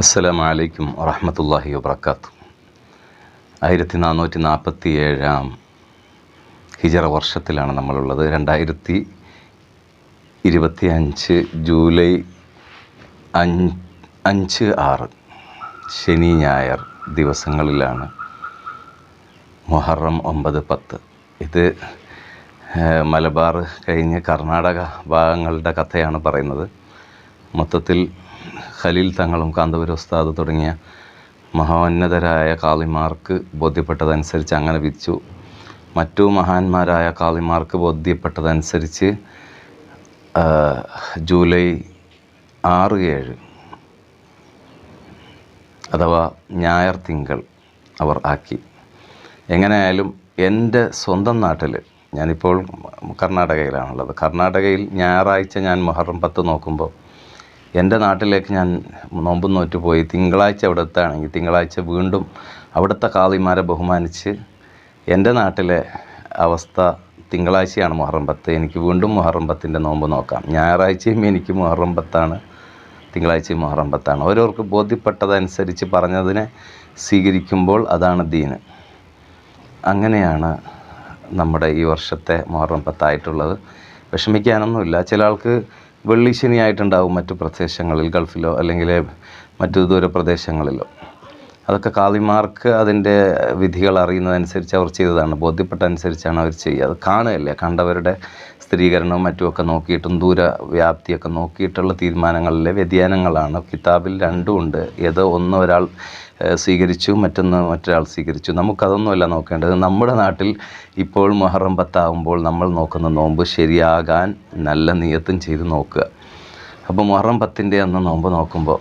അസ്സലാമു അലൈക്കും വറഹമത്തല്ലാഹി വബർക്കാത്തു ആയിരത്തി നാനൂറ്റി നാൽപ്പത്തി ഏഴാം ഹിജറ വർഷത്തിലാണ് നമ്മളുള്ളത്. രണ്ടായിരത്തി ഇരുപത്തി അഞ്ച് ജൂലൈ അഞ്ച് ആറ് ശനി ഞായർ ദിവസങ്ങളിലാണ് മുഹറം ഒമ്പത് പത്ത്. ഇത് മലബാർ കഴിഞ്ഞ് കർണാടക ഭാഗങ്ങളുടെ കഥയാണ് പറയുന്നത്. മൊത്തത്തിൽ ഖലീൽ തങ്ങളും കാന്തപുര ഉസ്താദ് തുടങ്ങിയ മഹോന്നതരായ കാളിമാർക്ക് ബോധ്യപ്പെട്ടതനുസരിച്ച് അങ്ങനെ വിധിച്ചു. മറ്റു മഹാന്മാരായ കാളിമാർക്ക് ബോധ്യപ്പെട്ടതനുസരിച്ച് ജൂലൈ ആറ് ഏഴ് അഥവാ ഞായർ തിങ്കൾ അവർ ആക്കി. എങ്ങനെയായാലും എന്റെ സ്വന്തം നാട്ടിൽ ഞാനിപ്പോൾ കർണാടകയിലാണുള്ളത്. കർണാടകയിൽ ഞായറാഴ്ച ഞാൻ മുഹറം പത്ത് നോക്കുമ്പോൾ എന്റെ നാട്ടിലേക്ക് ഞാൻ നോമ്പ് നോറ്റ് പോയി. തിങ്കളാഴ്ച അവിടെ എത്തുകയാണെങ്കിൽ തിങ്കളാഴ്ച വീണ്ടും അവിടുത്തെ കാളിമാരെ ബഹുമാനിച്ച് എന്റെ നാട്ടിലെ അവസ്ഥ തിങ്കളാഴ്ചയാണ് മുഹറം പത്ത്. എനിക്ക് വീണ്ടും മുഹറം പത്തിന്റെ നോമ്പ് നോക്കാം. ഞായറാഴ്ചയും എനിക്ക് മുഹറം പത്താണ്. തിങ്കളാഴ്ചയും മുഹറം പത്താണ്. ഓരോർക്ക് ബോധ്യപ്പെട്ടതനുസരിച്ച് പറഞ്ഞതിനെ സ്വീകരിക്കുമ്പോൾ അതാണ് ദീന്. അങ്ങനെയാണ് നമ്മുടെ ഈ വർഷത്തെ മുഹറം പത്തായിട്ടുള്ളത്. വിഷമിക്കാനൊന്നുമില്ല. ചില ആൾക്ക് വെള്ളി ശനിയായിട്ടുണ്ടാവും മറ്റു പ്രദേശങ്ങളിൽ ഗൾഫിലോ അല്ലെങ്കിൽ മറ്റു ദൂര പ്രദേശങ്ങളിലോ. അതൊക്കെ കാളിമാർക്ക് അതിന്റെ വിധികൾ അറിയുന്നതനുസരിച്ച് അവർ ചെയ്തതാണ്. ബോധ്യപ്പെട്ട അനുസരിച്ചാണ് അവർ ചെയ്യുക. അത് കാണുകയല്ലേ. കണ്ടവരുടെ സ്ഥിരീകരണവും മറ്റുമൊക്കെ നോക്കിയിട്ടും ദൂരവ്യാപ്തിയൊക്കെ നോക്കിയിട്ടുള്ള തീരുമാനങ്ങളിലെ വ്യതിയാനങ്ങളാണ്. കിതാബിൽ രണ്ടും ഉണ്ട്. ഏതോ ഒന്ന് ഒരാൾ സ്വീകരിച്ചു മറ്റൊന്ന് മറ്റൊരാൾ സ്വീകരിച്ചു. നമുക്കതൊന്നുമല്ല നോക്കേണ്ടത്. നമ്മുടെ നാട്ടിൽ ഇപ്പോൾ മുഹറം പത്താകുമ്പോൾ നമ്മൾ നോക്കുന്ന നോമ്പ് ശരിയാകാൻ നല്ല നിയത്തും ചെയ്ത് നോക്കുക. അപ്പോൾ മുഹറം പത്തിന്റെ അന്ന് നോമ്പ് നോക്കുമ്പോൾ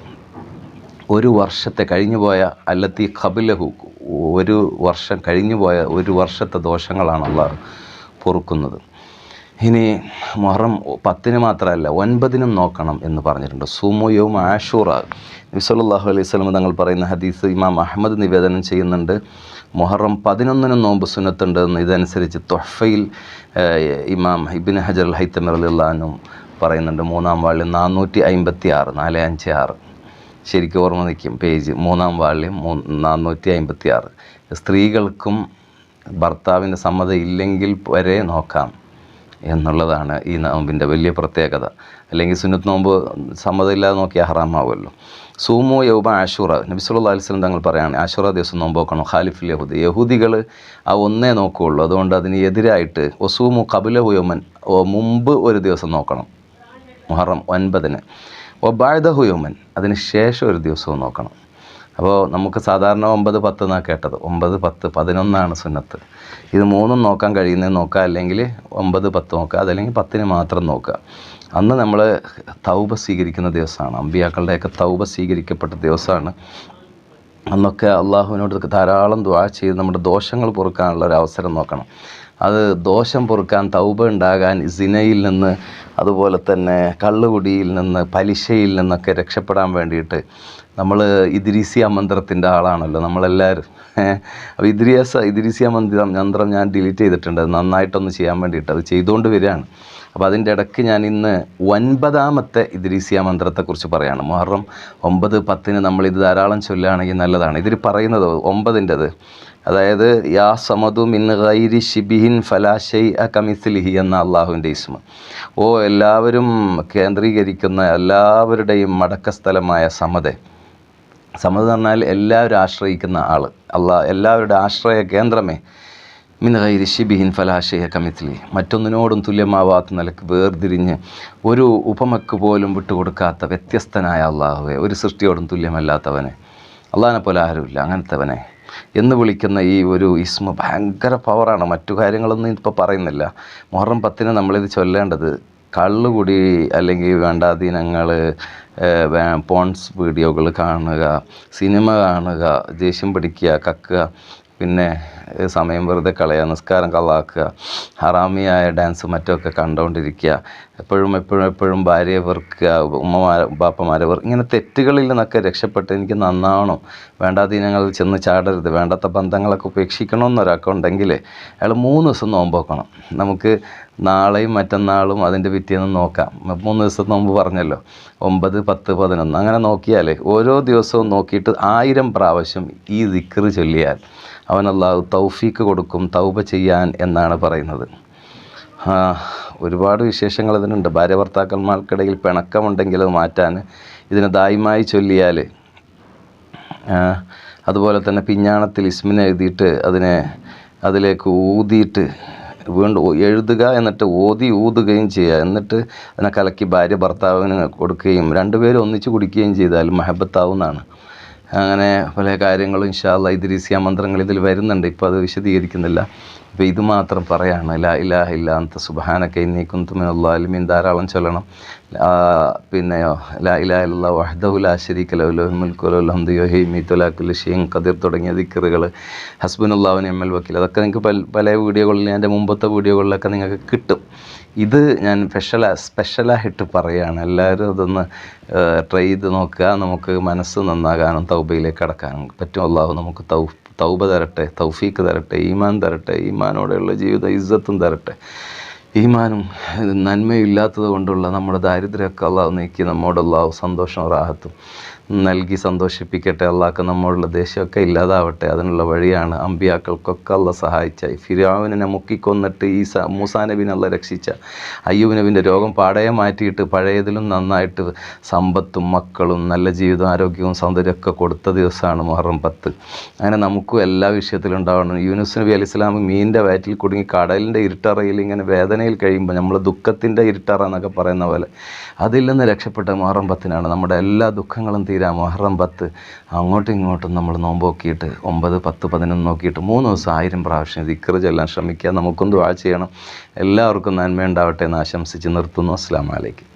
ഒരു വർഷത്തെ കഴിഞ്ഞു പോയ അല്ലത്തി ഖബിലഹു ഒരു വർഷം കഴിഞ്ഞു പോയ ഒരു വർഷത്തെ ദോഷങ്ങളാണ് അള്ളാഹ് പൊറുക്കുന്നത്. ഇനി മുഹറം പത്തിന് മാത്രമല്ല ഒൻപതിനും നോക്കണം എന്ന് പറഞ്ഞിട്ടുണ്ട്. സുമുയവും ആഷൂറ. നബിസല്ലാഹു അലൈഹി സ്വലം തങ്ങൾ പറയുന്ന ഹദീസ് ഇമാം അഹമ്മദ് നിവേദനം ചെയ്യുന്നുണ്ട്. മുഹറം പതിനൊന്നിനും നോമ്പ് സുന്നത്തുണ്ട് എന്ന് ഇതനുസരിച്ച് തൊഹഫയിൽ ഇമാം ഇബിൻ ഹജർ അൽ ഹൈത്തമർ അലിള്ളാനും പറയുന്നുണ്ട്. മൂന്നാം വാളിൽ നാനൂറ്റി അമ്പത്തി ആറ് നാല് അഞ്ച് ആറ്. ശരിക്കും ഓർമ്മ നിൽക്കും പേജ് മൂന്നാം വാളിൽ മൂ നാനൂറ്റി അമ്പത്തി ആറ് സ്ത്രീകൾക്കും ഭർത്താവിന്റെ സമ്മതം ഇല്ലെങ്കിൽ വരെ നോക്കാം. എന്നുള്ളതാണ് ഈ നോമ്പിന്റെ വലിയ പ്രത്യേകത. അല്ലെങ്കിൽ സുന്നത്ത് നോമ്പ് സമ്മതമില്ലാതെ നോക്കിയാൽ ഹറാമാവുമല്ലോ. സൂമോ യൗബ ആഷുറ. നബി വസല്ലം തങ്ങൾ പറയുകയാണ് ആഷുറ ദിവസം നോമ്പ് നോക്കണം ഖാലിഫുൽ യഹൂദ്. യഹൂദികൾ ആ ഒന്നേ നോക്കുകയുള്ളൂ അതുകൊണ്ട് അതിന് എതിരായിട്ട് ഒസൂമു ഹുയോമൻ ഓ മുമ്പ് ഒരു ദിവസം നോക്കണം. മുഹറം ഒൻപതിന്. ഓ ബാഴ്ദ ഹുയോമൻ അതിന് ശേഷം ഒരു ദിവസവും നോക്കണം. അപ്പോൾ നമുക്ക് സാധാരണ ഒമ്പത് പത്ത് എന്നാണ് കേട്ടത്. ഒമ്പത് പത്ത് പതിനൊന്നാണ് സുന്നത്ത്. ഇത് മൂന്നും നോക്കാൻ കഴിയുന്നത് നോക്കുക അല്ലെങ്കിൽ ഒമ്പത് പത്ത് നോക്കുക അതല്ലെങ്കിൽ പത്തിന് മാത്രം നോക്കുക അന്ന് നമ്മൾ തൗബ സ്വീകരിക്കുന്ന ദിവസമാണ്. അമ്പിയാക്കളുടെയൊക്കെ തൗബ സ്വീകരിക്കപ്പെട്ട ദിവസമാണ്. അന്നൊക്കെ അള്ളാഹുവിനോട് ധാരാളം ദ്വാ ചെയ്ത് നമ്മുടെ ദോഷങ്ങൾ പൊറുക്കാനുള്ള ഒരു അവസരം നോക്കണം. അത് ദോഷം പൊറുക്കാൻ തൗബ ഉണ്ടാകാൻ സിനയിൽ നിന്ന് അതുപോലെ തന്നെ കള്ളുകുടിയിൽ നിന്ന് പലിശയിൽ നിന്നൊക്കെ രക്ഷപ്പെടാൻ വേണ്ടിയിട്ട് നമ്മൾ ഇദ്രീസിയ മന്ത്രത്തിന്റെ ആളാണല്ലോ. നമ്മളെല്ലാവരും അപ്പോൾ ഇദ്രിയസ ഇദ്രീസിയ മന്ത്രം മന്ത്രം ഞാൻ ഡിലീറ്റ് ചെയ്തിട്ടുണ്ട്. നന്നായിട്ടൊന്ന് ചെയ്യാൻ വേണ്ടിയിട്ട് അത് ചെയ്തുകൊണ്ട് വരികയാണ്. അപ്പോൾ അതിന്റെ ഇടയ്ക്ക് ഞാൻ ഇന്ന് ഒൻപതാമത്തെ ഇദ്രീസിയ മന്ത്രത്തെക്കുറിച്ച് പറയാണ്. മുഹറം ഒമ്പത് പത്തിന് നമ്മളിത് ധാരാളം ചൊല്ലുകയാണെങ്കിൽ നല്ലതാണ്. ഇതിൽ പറയുന്നത് ഒമ്പതിന്റെത്. അതായത് യാ സമതു മിൻ ഗൈരി ഷിബിഹിൻ ഫലാഷൈ അ കമിസ്ലിഹി എന്ന അള്ളാഹുവിന്റെ ഇസ്മ. ഓ എല്ലാവരും കേന്ദ്രീകരിക്കുന്ന എല്ലാവരുടെയും മടക്കസ്ഥലമായ സമതെ സമത എന്ന് പറഞ്ഞാൽ എല്ലാവരും ആശ്രയിക്കുന്ന ആൾ അള്ളാ എല്ലാവരുടെ ആശ്രയ കേന്ദ്രമേ. മിൻ ഗൈരി ഷിബിഹിൻ ഫലാശയ കമിത്ലി. മറ്റൊന്നിനോടും തുല്യമാവാത്ത നിലയ്ക്ക് വേർതിരിഞ്ഞ് ഒരു ഉപമക്ക് പോലും വിട്ടുകൊടുക്കാത്ത വ്യത്യസ്തനായ അള്ളാഹുവെ ഒരു സൃഷ്ടിയോടും തുല്യമല്ലാത്തവനെ അള്ളാഹിനെ പോലെ ആരുമില്ല അങ്ങനത്തവനെ എന്ന് വിളിക്കുന്ന ഈ ഒരു ഇസ്മ ഭയങ്കര പവറാണ് മറ്റു കാര്യങ്ങളൊന്നും ഇപ്പോൾ പറയുന്നില്ല. മുഹറം പത്തിന് നമ്മളിത് ചൊല്ലേണ്ടത് കള്ളുകുടി അല്ലെങ്കിൽ വേണ്ടാധീനങ്ങൾ പോൺസ് വീഡിയോകൾ കാണുക സിനിമ കാണുക ദേഷ്യം പിടിക്കുക കക്കുക പിന്നെ സമയം വെറുതെ കളയുക നിസ്കാരം കളാക്കുക ഹറാമിയായ ഡാൻസ് മറ്റുമൊക്കെ കണ്ടുകൊണ്ടിരിക്കുക എപ്പോഴും എപ്പോഴും എപ്പോഴും ഭാര്യയെ വെറുക്കുക ഉമ്മമാരെ ബാപ്പമാരെ വെറുക്കുക ഇങ്ങനെ തെറ്റുകളിൽ നിന്നൊക്കെ രക്ഷപ്പെട്ട് എനിക്ക് നന്നാവണം. വേണ്ടാധീനങ്ങളിൽ ചെന്ന് ചാടരുത്. വേണ്ടാത്ത ബന്ധങ്ങളൊക്കെ ഉപേക്ഷിക്കണമെന്നൊരാൾക്കുണ്ടെങ്കിൽ അയാൾ മൂന്ന് ദിവസം നോമ്പ് നോക്കണം നമുക്ക് നാളെയും മറ്റന്നാളും അതിന്റെ പിറ്റേന്ന് നോക്കാം. മൂന്ന് ദിവസത്തിന് മുമ്പ് പറഞ്ഞല്ലോ ഒമ്പത് പത്ത് പതിനൊന്ന് അങ്ങനെ നോക്കിയാൽ ഓരോ ദിവസവും നോക്കിയിട്ട് ആയിരം പ്രാവശ്യം ഈ ദിക്റ് ചൊല്ലിയാൽ അവൻ തൗഫീക്ക് കൊടുക്കും തൗബ ചെയ്യാൻ എന്നാണ് പറയുന്നത്. ഒരുപാട് വിശേഷങ്ങൾ ഇതിനുണ്ട്. ഭാര്യ ഭർത്താക്കന്മാർക്കിടയിൽ പിണക്കമുണ്ടെങ്കിൽ അത് മാറ്റാൻ ഇതിനെ ദായിമായി ചൊല്ലിയാൽ അതുപോലെ തന്നെ പിഞ്ഞാണത്തിൽ ഇസ്മിനെ എഴുതിയിട്ട് അതിനെ അതിലേക്ക് ഊതിയിട്ട് വീണ്ടും എഴുതുക എന്നിട്ട് ഓതി ഊതുകയും ചെയ്യുക. എന്നിട്ട് അതിനെ കലക്കി ഭാര്യ ഭർത്താവിന് കൊടുക്കുകയും രണ്ടുപേരും ഒന്നിച്ച് കുടിക്കുകയും ചെയ്താൽ മഹബത്താവുന്നതാണ്. അങ്ങനെ പല കാര്യങ്ങളും ഇൻഷാല്ല ഇദ്രീസിയ മന്ത്രങ്ങൾ ഇതിൽ വരുന്നുണ്ട്. ഇപ്പോൾ അത് വിശദീകരിക്കുന്നില്ല. ഇപ്പോൾ ഇത് മാത്രം പറയാണ് ലാ ഇലാഹ ഇല്ല അന്ത സുബഹാനക്കെ ഇന്നി കുന്തുമിനുള്ളാലിമീൻ ധാരാളം ചൊല്ലണം. പിന്നെ ലാ ഇലാഹ ഇല്ല വഹദുലാ ലാ ശരീക ലഹു ലഹുൽ മുൽക്കു വലഹുൽ ഹംദു യുഹ്യി വയുമീതു വലാ കുല്ലി ഷൈഇൻ ഖദീർ തുടങ്ങിയ ദിക്റുകൾ ഹസ്ബുനുല്ലാഹു നിഅമൽ വക്കീൽ. അതൊക്കെ നിങ്ങൾക്ക് പല പല വീഡിയോകളിൽ എന്റെ മുമ്പത്തെ വീഡിയോകളിലൊക്കെ നിങ്ങൾക്ക് കിട്ടും. ഇത് ഞാൻ സ്പെഷ്യല സ്പെഷ്യലായിട്ട് പറയുകയാണ് എല്ലാവരും അതൊന്ന് ട്രൈ ചെയ്ത് നോക്കുക. നമുക്ക് മനസ്സ് നന്നാകാനും തൗബയിലേക്ക് കടക്കാനും പറ്റും. അള്ളാഹു നമുക്ക് തൗ തൗബ തരട്ടെ തൗഫീക്ക് തരട്ടെ ഈമാൻ തരട്ടെ ഈമാനോടെയുള്ള ജീവിത ഇസ്സത്തും തരട്ടെ. ഈമാനും നന്മയില്ലാത്തത് കൊണ്ടുള്ള നമ്മുടെ ദാരിദ്ര്യമൊക്കെ അള്ളാഹ് നീക്കി നമ്മോടുള്ള സന്തോഷം റാഹത്തും. നൽകി സന്തോഷിപ്പിക്കട്ടെ. അള്ളാഹ്ക്ക് നമ്മോടുള്ള ദേഷ്യമൊക്കെ ഇല്ലാതാവട്ടെ. അതിനുള്ള വഴിയാണ് അമ്പിയാക്കൾക്കൊക്കെ അള്ള സഹായിച്ച. ഫിരാവിനെ മുക്കിക്കൊന്നിട്ട് ഈ സ മൂസാനബിനല്ല രക്ഷിച്ച. അയ്യൂബ് നബിന്റെ രോഗം പാടയെ മാറ്റിയിട്ട് പഴയതിലും നന്നായിട്ട് സമ്പത്തും മക്കളും നല്ല ജീവിതം ആരോഗ്യവും സൗന്ദര്യമൊക്കെ കൊടുത്ത ദിവസമാണ് മുഹറം പത്ത്. അങ്ങനെ നമുക്കും എല്ലാ വിഷയത്തിലും ഉണ്ടാവണം. യൂനുസ് നബി അലി ഇസ്ലാം മീനിന്റെ വയറ്റിൽ കുടുങ്ങി കടലിന്റെ ഇരുട്ടറയിൽ ഇങ്ങനെ വേദനയിൽ കഴിയുമ്പോൾ നമ്മൾ ദുഃഖത്തിന്റെ ഇരുട്ടറ എന്നൊക്കെ പറയുന്ന പോലെ അതിൽ നിന്ന് രക്ഷപ്പെട്ട മുഹറം പത്തിനാണ്. നമ്മുടെ എല്ലാ ദുഃഖങ്ങളും മുഹറം പത്ത്. അങ്ങോട്ടും ഇങ്ങോട്ടും നമ്മൾ നോമ്പോക്കിയിട്ട് ഒമ്പത് പത്ത് പതിനൊന്ന് നോക്കിയിട്ട് മൂന്ന് ദിവസം ആയിരം പ്രാവശ്യം ദിക്കറ് ചെല്ലാൻ ശ്രമിക്കുക. നമുക്കും ദുആ ചെയ്യണം. എല്ലാവർക്കും നന്മയുണ്ടാവട്ടെ എന്ന് ആശംസിച്ച് നിർത്തുന്നു. അസ്സാം വലൈക്കും